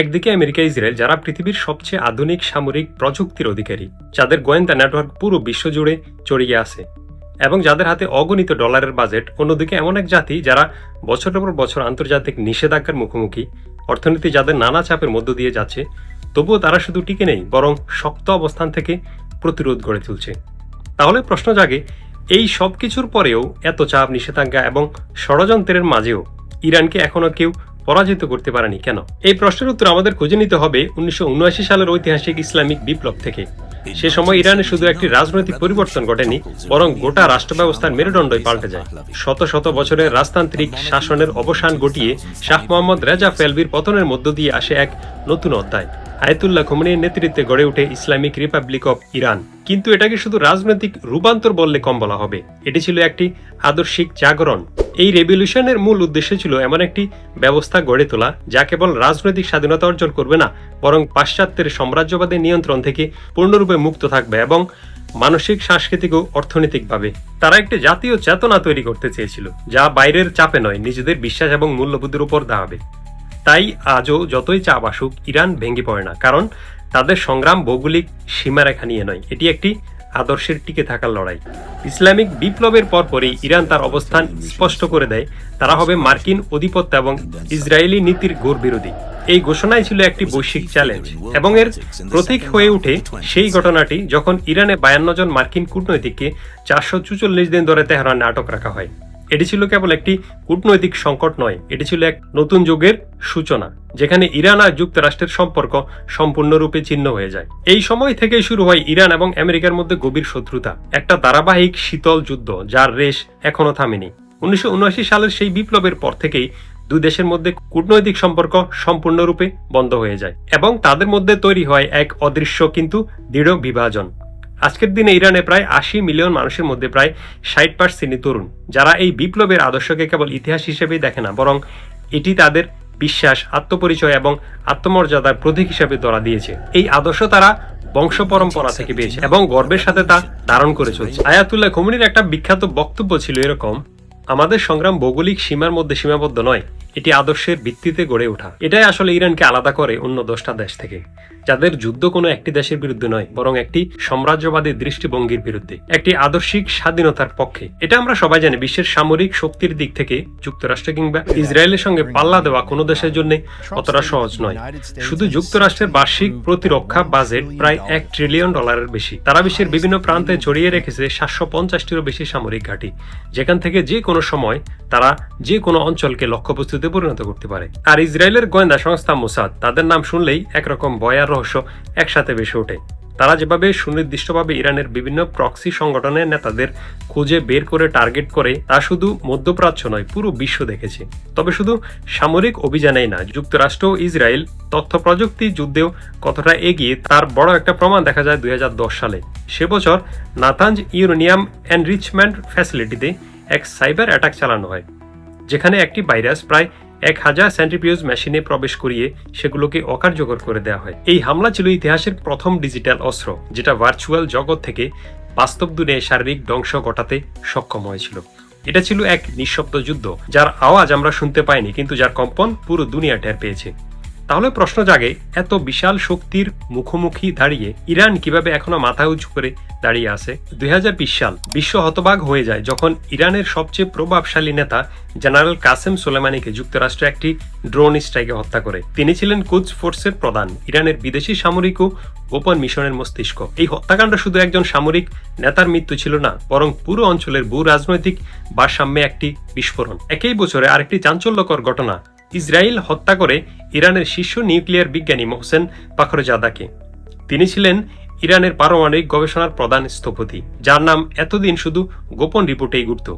একদিকে America, Israel, যারা পৃথিবীর সবচেয়ে আধুনিক সামরিক প্রযুক্তির অধিকারী, যাদের গোয়েন্দা নেটওয়ার্ক পুরো বিশ্বজুড়ে চড়িয়ে আছে, এবং যাদের হাতে অগণিত ডলারের বাজেট, অন্যদিকে এমন এক জাতি যারা বছরের পর বছর আন্তর্জাতিক নিষেধাজ্ঞার মুখোমুখি, অর্থনীতি যাদের নানা চাপের মধ্য দিয়ে যাচ্ছে, তবুও তারা শুধু টিকে নেই, বরং শক্ত অবস্থান থেকে প্রতিরোধ গড়ে তুলছে। তাহলে প্রশ্ন জাগে, এই সব কিছুর পরেও এত চাপ, নিষেধাজ্ঞা এবং ষড়যন্ত্রের মাঝেও ইরানকে এখনও কেউ পরাজিত করতে পারেনি কেন? এই প্রশ্নের উত্তর আমাদের খুঁজে নিতে হবে উনিশশো উনআশি সালের ঐতিহাসিক ইসলামিক বিপ্লব থেকে। সে সময় ইরানে শুধু একটি রাজনৈতিক পরিবর্তন ঘটেনি, বরং গোটা রাষ্ট্র ব্যবস্থার মেরুদণ্ডই পাল্টে যায়। শত শত বছরের রাজতান্ত্রিক শাসনের অবসান ঘটিয়ে শাহ মোহাম্মদ রেজা ফেলবির পতনের মধ্য দিয়ে আসে এক নতুন অধ্যায়। আয়তুল্লাহ খোমনির নেতৃত্বে গড়ে ওঠে ইসলামিক রিপাবলিক অব ইরান। কিন্তু এটাকে শুধু রাজনৈতিক রূপান্তর বললে কম বলা হবে। এটি ছিল একটি আদর্শিক জাগরণ। এই রেভলিউশনের মূল উদ্দেশ্য ছিল এমন একটি ব্যবস্থা গড়ে তোলা, যা কেবল রাজনৈতিক স্বাধীনতা অর্জন করবে না, বরং পাশ্চাত্যের সাম্রাজ্যবাদী নিয়ন্ত্রণ থেকে পূর্ণরূপে মুক্ত থাকবে এবং মানসিক, সাংস্কৃতিক ও অর্থনৈতিকভাবে তারা একটি জাতীয় চেতনা তৈরি করতে চেয়েছিল, যা বাইরের চাপে নয়, নিজেদের বিশ্বাস এবং মূল্যবোধের উপর দাঁড়াবে। তাই আজও যতই চাপ আসুক, ইরান ভেঙে পড়ে না। কারণ তাদের সংগ্রাম ভৌগোলিক সীমারেখা নিয়ে নয়, এটি একটি আদর্শের টিকে থাকার লড়াই। ইসলামিক বিপ্লবের পরপরই ইরান তার অবস্থান স্পষ্ট করে দেয়, তারা হবে মার্কিন অধিপত্য এবং ইসরায়েলি নীতির ঘোর বিরোধী। এই ঘোষণাই ছিল একটি বৈশ্বিক চ্যালেঞ্জ এবং এর প্রতীক হয়ে উঠে সেই ঘটনাটি যখন ইরানে বায়ান্ন জন মার্কিন কূটনৈতিককে চারশো চুচল্লিশ দিন ধরে তেহরানে আটক রাখা হয়। এটি ছিল কেবল একটি কূটনৈতিক সংকট নয়, এটি ছিল এক নতুন যুগের সূচনা, যেখানে ইরান আর যুক্তরাষ্ট্রের সম্পর্ক সম্পূর্ণরূপে ছিন্ন হয়ে যায়। এই সময় থেকেই শুরু হয় ইরান এবং আমেরিকার মধ্যে গভীর শত্রুতা, একটা ধারাবাহিক শীতল যুদ্ধ যার রেশ এখনও থামেনি। উনিশশো উনআশি সালের সেই বিপ্লবের পর থেকেই দুই দেশের মধ্যে কূটনৈতিক সম্পর্ক সম্পূর্ণরূপে বন্ধ হয়ে যায় এবং তাদের মধ্যে তৈরি হয় এক অদৃশ্য কিন্তু দৃঢ় বিভাজন। আজকের দিনে ইরানে প্রায় আশি মিলিয়ন মানুষের মধ্যে প্রায় ষাট পার্সেন্টই তরুণ। যারা এই বিপ্লবের আদর্শকে কেবল ইতিহাস হিসেবেই দেখে না, বরং এটি তাদের বিশ্বাস, আত্মপরিচয় এবং আত্মমর্যাদার প্রতীক হিসাবে ধরা দিয়েছে। এই আদর্শ তারা বংশ পরম্পরা থেকে পেয়েছে এবং গর্বের সাথে তা ধারণ করে চলছে। আয়াতুল্লাহ খুমিনির একটা বিখ্যাত বক্তব্য ছিল এরকম, আমাদের সংগ্রাম ভৌগোলিক সীমার মধ্যে সীমাবদ্ধ নয় এটি আদর্শের ভিত্তিতে গড়ে ওঠা। এটাই আসলে ইরানকে আলাদা করে অন্য দশটা দেশ থেকে। যাদের যুদ্ধ কোনো একটি দেশের বিরুদ্ধে নয়, বরং একটি সাম্রাজ্যবাদী দৃষ্টিভঙ্গির বিরুদ্ধে। একটি আদর্শিক স্বাধীনতার পক্ষে। এটা আমরা সবাই জানি, বিশ্বের সামরিক শক্তির দিক থেকে যুক্তরাষ্ট্র কিংবা ইসরায়েলের সঙ্গে পাল্লা দেওয়া কোনো দেশের জন্য অতটা সহজ নয়। শুধু যুক্তরাষ্ট্রের বার্ষিক প্রতিরক্ষা বাজেট প্রায় এক ট্রিলিয়ন ডলারের বেশি। তারা বিশ্বের বিভিন্ন প্রান্তে জড়িয়ে রেখেছে সাতশো পঞ্চাশটিরও বেশি সামরিক ঘাঁটি। যেখান থেকে যে কোনো সময় তারা যে কোনো অঞ্চলকে লক্ষ্যবস্তুতে যুদ্ধে পরিণত করতে পারে। আর ইসরায়েলের গোয়েন্দা সংস্থা মোসাদ, তাদের নাম শুনলেই একরকম ভয় আর রহস্য একসাথে বেশে ওঠে। তারা যেভাবে সুনির্দিষ্টভাবে ইরানের বিভিন্ন প্রক্সি সংগঠনের নেতাদের খুঁজে বের করে টার্গেট করে, তা শুধু মধ্যপ্রাচ্য নয়, পুরো বিশ্ব দেখেছে। তবে শুধু সামরিক অভিযানেই না, যুক্তরাষ্ট্র ইসরায়েল তথ্য প্রযুক্তি যুদ্ধেও কতটা এগিয়ে, তার বড় একটা প্রমাণ দেখা যায় দুই হাজার দশ সালে। সে বছর নাতাঞ্জ ইউরেনিয়াম এনরিচমেন্ট ফ্যাসিলিটিতে এক সাইবার অ্যাটাক চালানো হয়। যেখানে একটি ভাইরাস প্রায় এক হাজার সেন্ট্রিপিউজ মেশিনে প্রবেশ করিয়ে সেগুলোকে অকার্যকর করে দেওয়া হয়। এই হামলা ছিল ইতিহাসের প্রথম ডিজিটাল অস্ত্র, যেটা ভার্চুয়াল জগৎ থেকে বাস্তব দুনে শারীরিক ধ্বংস ঘটাতে সক্ষম হয়েছিল। এটা ছিল এক নিঃশব্দ যুদ্ধ, যার আওয়াজ আমরা শুনতে পাইনি, কিন্তু যার কম্পন পুরো দুনিয়া টের পেয়েছে। তাহলে প্রশ্ন জাগে, এত বিশাল শক্তির মুখোমুখি দাঁড়িয়ে ইরান কীভাবে এখনও মাথা উঁচু করে দাঁড়িয়ে আছে? দুই সাল বিশ্ব হতবাগ হয়ে যায় যখন ইরানের সবচেয়ে প্রভাবশালী নেতা জেনারেল কাসেম সোলেমানিকে যুক্তরাষ্ট্র একটি ড্রোন স্ট্রাইকে হত্যা করে। তিনি ছিলেন কুচ ফোর্সের প্রধান, ইরানের বিদেশি সামরিক ও গোপন মিশনের মস্তিষ্ক। এই হত্যাকাণ্ড শুধু একজন সামরিক নেতার মৃত্যু ছিল না, বরং পুরো অঞ্চলের ভূ রাজনৈতিক ভারসাম্যে একটি বিস্ফোরণ। একই বছরে আরেকটি চাঞ্চল্যকর ঘটনা ইসরায়েল হত্যা করে ইরানের শীর্ষ নিউক্লিয়ার বিজ্ঞানী মোহসেন পাখরজাদাকে। তিনি ছিলেন ইরানের পারমাণবিক গবেষণার প্রধান স্থপতি, যার নাম এতদিন শুধু গোপন রিপোর্টেই ঘুরত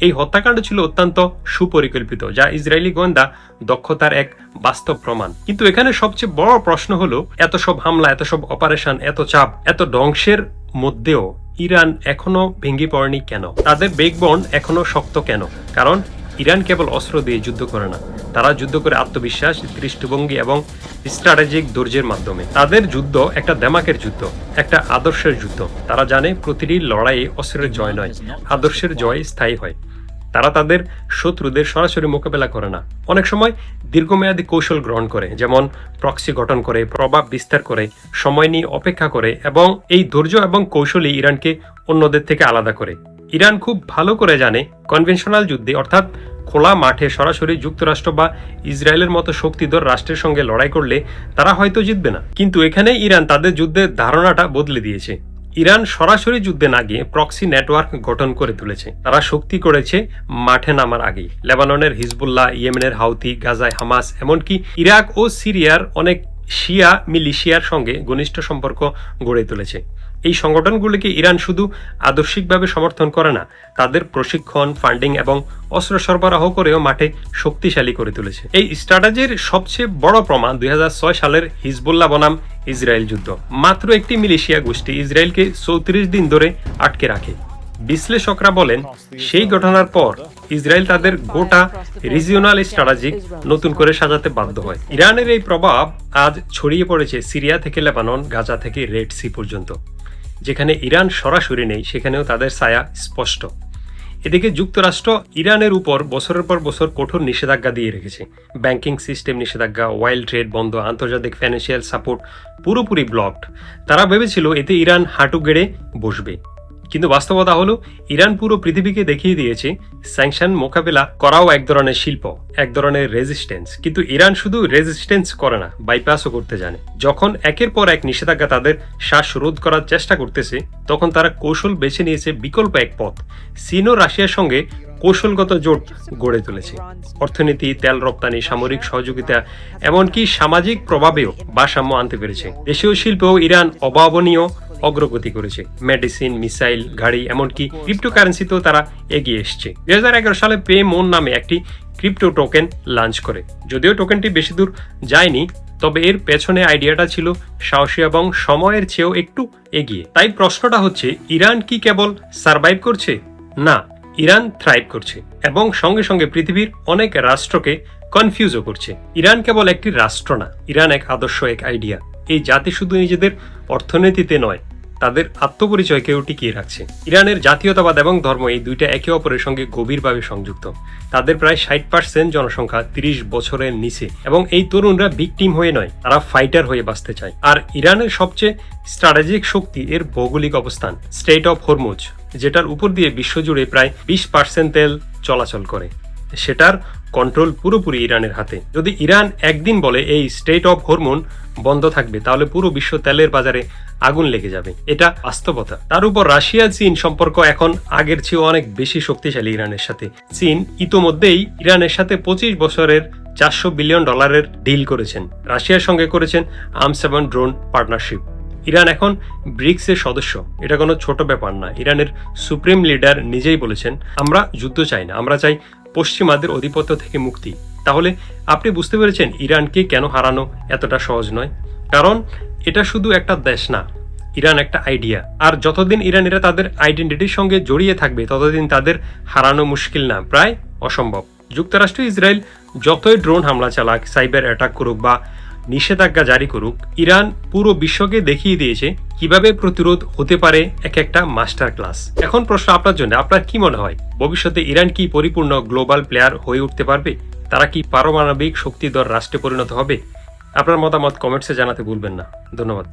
এই হত্যাকাণ্ড ছিল অত্যন্ত সুপরিকল্পিত, যা ইসরায়েলি গোয়েন্দা দক্ষতার এক বাস্তব প্রমাণ। কিন্তু এখানে সবচেয়ে বড় প্রশ্ন হল, এত সব হামলা, এত সব অপারেশন, এত চাপ, এত ধ্বংসের মধ্যেও ইরান এখনও ভেঙে পড়েনি কেন? তাদের বেগবন এখনও শক্ত কেন? কারণ ইরান কেবল অস্ত্র দিয়ে যুদ্ধ করে না, তারা যুদ্ধ করে আত্মবিশ্বাস, দৃষ্টিভঙ্গি এবং স্ট্র্যাটেজিক দৈর্যের মাধ্যমে। তাদের যুদ্ধ একটা দেমাকের যুদ্ধ, একটা আদর্শের যুদ্ধ। তারা জানে প্রতিটি লড়াই অস্ত্রের জয় নয়, আদর্শের জয় স্থায়ী হয়। তারা তাদের শত্রুদের সরাসরি মোকাবেলা করে না। অনেক সময় দীর্ঘমেয়াদী কৌশল গ্রহণ করে, যেমন প্রক্সি গঠন করে, প্রভাব বিস্তার করে, সময় নিয়ে অপেক্ষা করে এবং এই ধৈর্য এবং কৌশলই ইরানকে অন্যদের থেকে আলাদা করে। ইরান খুব ভালো করে জানে কনভেনশনাল যুদ্ধে, অর্থাৎ খোলা মাঠে সরাসরি যুক্তরাষ্ট্র বা ইসরায়েলের মতো শক্তিধর রাষ্ট্রের সঙ্গে লড়াই করলে তারা হয়তো জিতবে না। কিন্তু এখানে ইরান তাদের যুদ্ধের ধারণাটা বদলে দিয়েছে। ইরান সরাসরি যুদ্ধে না গিয়ে প্রক্সি নেটওয়ার্ক গঠন করে তুলেছে। তারা শক্তি করেছে মাঠে নামার আগেই। লেবাননের হিজবুল্লাহ, ইয়েমেনের হাউতি, গাজায় হামাস, এমনকি ইরাক ও সিরিয়ার অনেক শিয়া মিলিশিয়ার সঙ্গে ঘনিষ্ঠ সম্পর্ক গড়ে তুলেছে। এই সংগঠনগুলিকে ইরান শুধু আদর্শিকভাবে সমর্থন করে না, তাদের প্রশিক্ষণ, ফান্ডিং এবং অস্ত্র সরবরাহ করেও মাঠে শক্তিশালী করে তুলেছে। এই স্ট্র্যাটেজির সবচেয়ে বড় প্রমাণ দুই হাজার ছয় সালের হিজবুল্লাহ বনাম ইসরায়েল যুদ্ধ। মাত্র একটি মিলিশিয়া গোষ্ঠী ইসরায়েলকে চৌত্রিশ দিন ধরে আটকে রাখে। বিশ্লেষকরা বলেন, সেই ঘটনার পর ইসরায়েল তাদের গোটা রিজিওনাল স্ট্র্যাটেজিক নতুন করে সাজাতে বাধ্য হয়। ইরানের এই প্রভাব আজ ছড়িয়ে পড়েছে সিরিয়া থেকে লেবানন, গাজা থেকে রেড সি পর্যন্ত। যেখানে ইরান সরাসরি নেই, সেখানেও তাদের ছায়া স্পষ্ট। এদিকে যুক্তরাষ্ট্র ইরানের উপর বছরের পর বছর কঠোর নিষেধাজ্ঞা দিয়ে রেখেছে। ব্যাংকিং সিস্টেম নিষেধাজ্ঞা, ওয়াইল্ড ট্রেড বন্ধ, আন্তর্জাতিক ফাইন্যান্সিয়াল সাপোর্ট পুরোপুরি ব্লকড। তারা ভেবেছিল এতে ইরান হাঁটু গেড়ে বসবে। কিন্তু বাস্তবতা হলো, ইরান পুরো পৃথিবীকে দেখিয়ে দিয়েছে স্যাংশন মোকাবেলা করাও এক ধরনের শিল্প, এক ধরনের রেজিস্ট্যান্স কিন্তু ইরান শুধু রেজিস্ট্যান্স করে না বাইপাসও করতে জানে। যখন একের পর এক নিষেধাজ্ঞা তাদের শ্বাস রোধ করার চেষ্টা করতেছে, তখন তারা কৌশল বেছে নিয়েছে বিকল্প এক পথ। ও রাশিয়ার সঙ্গে কৌশলগত জোট গড়ে তুলেছে। অর্থনীতি, তেল রপ্তানি, সামরিক সহযোগিতা, এমনকি সামাজিক প্রভাবেও ভারসাম্য আনতে পেরেছে। দেশীয় শিল্পেও ইরান অভাবনীয় অগ্রগতি করেছে। মেডিসিন, মিসাইল, গাড়ি, এমনকি ক্রিপ্টোকারেন্সিতেও তারা এগিয়ে এসছে। দুই সালে পে মন নামে একটি ক্রিপ্টো টোকেন লঞ্চ করে। যদিও টোকেনটি বেশি দূর যায়নি, তবে এর পেছনে আইডিয়াটা ছিল সাহসী এবং সময়ের চেয়েও একটু এগিয়ে। তাই প্রশ্নটা হচ্ছে, ইরান কি কেবল সার্ভাইভ করছে? না, ইরান থ্রাইভ করছে এবং সঙ্গে সঙ্গে পৃথিবীর অনেক রাষ্ট্রকে কনফিউজও করছে। ইরান কেবল একটি রাষ্ট্র না, ইরান এক আদর্শ, এক আইডিয়া এই জাতি শুধু নিজেদের অর্থনীতিতে নয় তাদের আত্মপরিচয়কেও টিকিয়ে রাখছে। ইরানের জাতীয়তাবাদ এবং ধর্ম এই দুইটা একে অপরের সঙ্গে গভীরভাবে সংযুক্ত। তাদের প্রায় ষাট পার্সেন্ট জনসংখ্যা তিরিশ বছরের নিচে এবং এই তরুণরা ভিকটিম হয়ে নয়, তারা ফাইটার হয়ে বাঁচতে চায়। আর ইরানের সবচেয়ে স্ট্র্যাটেজিক শক্তি এর ভৌগোলিক অবস্থান স্টেট অফ হরমুজ যেটার উপর দিয়ে বিশ্বজুড়ে প্রায় বিশ পার্সেন্ট তেল চলাচল করে। সেটার কন্ট্রোল পুরোপুরি ইরানের হাতে। যদি ইরান একদিন বলে এই স্টেট অফ হরমোন বন্ধ থাকবে, তাহলে পুরো বিশ্ব তেলের বাজারে আগুন লেগে যাবে। এটা বাস্তবতা। তার উপর রাশিয়া, চীন সম্পর্ক এখন আগের চেয়ে অনেক বেশি শক্তিশালী ইরানের সাথে। চীন ইতোমধ্যেই ইরানের সাথে পঁচিশ বছরের চারশো বিলিয়ন ডলারের ডিল করেছেন। রাশিয়ার সঙ্গে করেছেন আর্মস এবং ড্রোন পার্টনারশিপ। ইরান এখন ব্রিক্সের সদস্য। এটা কোনো ছোট ব্যাপার না। ইরানের সুপ্রিম লিডার নিজেই বলেছেন, আমরা যুদ্ধ চাই না। আমরা চাই পশ্চিমাদের আধিপত্য থেকে মুক্তি। তাহলে আপনি বুঝতে পেরেছেন ইরানকে কেন হারানো এতটা সহজ নয়। কারণ এটা শুধু একটা দেশ না, ইরান একটা আইডিয়া আর যতদিন ইরানিরা তাদের আইডেন্টিটির সঙ্গে জড়িয়ে থাকবে, ততদিন তাদের হারানো মুশকিল না, প্রায় অসম্ভব। যুক্তরাষ্ট্র, ইসরায়েল যতই ড্রোন হামলা চালাক সাইবার অ্যাটাক করুক বা নিষেধাজ্ঞা জারি করুক, ইরান পুরো বিশ্বকে দেখিয়ে দিয়েছে কীভাবে প্রতিরোধ হতে পারে এক একটা মাস্টার ক্লাস। এখন প্রশ্ন আপনার জন্য, আপনার কি মনে হয়? ভবিষ্যতে ইরান কি পরিপূর্ণ গ্লোবাল প্লেয়ার হয়ে উঠতে পারবে? তারা কি পারমাণবিক শক্তিধর রাষ্ট্রে পরিণত হবে? আপনার মতামত কমেন্টসে জানাতে ভুলবেন না। ধন্যবাদ।